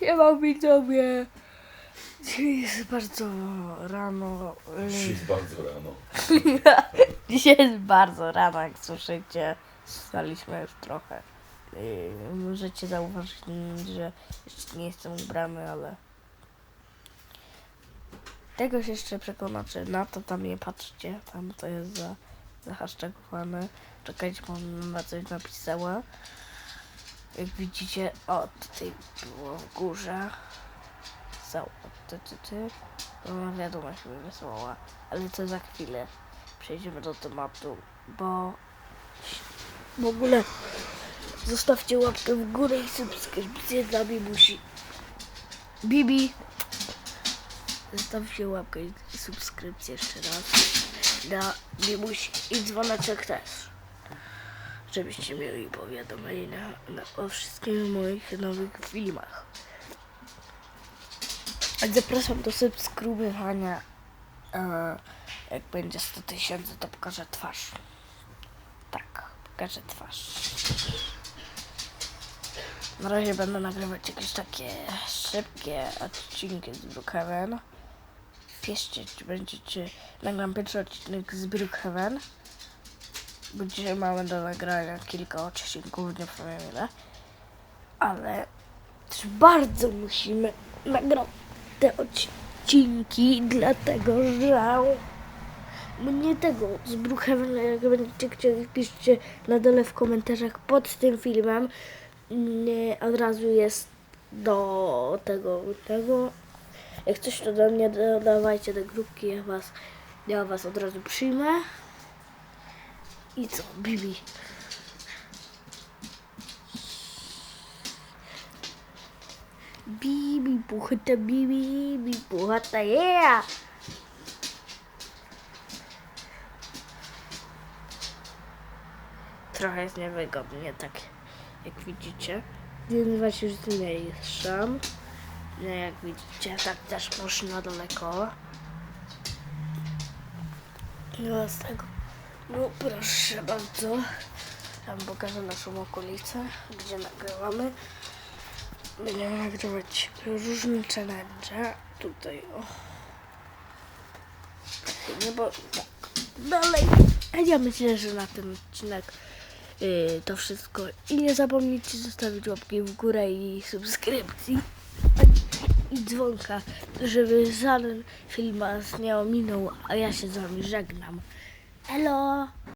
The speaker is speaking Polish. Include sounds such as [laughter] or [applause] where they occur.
Siema widzowie. Dzisiaj jest bardzo rano. Dzisiaj jest bardzo rano. [laughs] Dzisiaj jest bardzo rano, jak słyszycie. Staliśmy już trochę. Yy, możecie zauważyć, że jeszcze nie jestem ubrany, ale tego się jeszcze przekonacie. Na to tam nie patrzcie. Tam to jest za, zahaszczagowane. Czekajcie, bo na coś napisała. Jak widzicie, o tutaj było w górze. Za, ty, ty, ty. No wiadomość mi wysłała, ale to za chwilę. Przejdziemy do tematu, bo w ogóle zostawcie łapkę w górę i subskrypcję dla Bibusi. Bibi, zostawcie łapkę i subskrypcję jeszcze raz dla Bibusi i dzwoneczek też żebyście mieli powiadomienia na, o wszystkich moich nowych filmach. Zapraszam do subskrybowania. E, jak będzie 100 tysięcy, to pokażę twarz. Tak, pokażę twarz. Na razie będę nagrywać jakieś takie szybkie odcinki z Brookhaven. Piszcie, czy będziecie... Nagram pierwszy odcinek z Brookhaven. Bo dzisiaj mamy do nagrania kilka odcinków, nie powiem ile. Ale też bardzo musimy nagrać te odcinki, dlatego że mnie tego z Brookhaven, jak będziecie chcieli, piszcie na dole w komentarzach pod tym filmem. Od razu jest do tego, tego. Jak coś to do mnie dodawajcie do grupki, ja was, ja was od razu przyjmę. I co, Bibi? Bibi, puchata, bibi, bibi, puchata, yeah! Trochę jest niewygodnie, tak jak widzicie. Więc was już zmniejszam. No jak widzicie, tak też można daleko. No z tego. No proszę bardzo. Ja wam pokażę naszą okolicę, gdzie nagrywamy. Będziemy nagrywać różne challenge. Tutaj o. Nie bo tak. Dalej. Ja myślę, że na ten odcinek yy, to wszystko. I nie zapomnijcie zostawić łapki w górę i subskrypcji. I dzwonka, żeby żaden film nie ominął, a ja się z wami żegnam. Hello!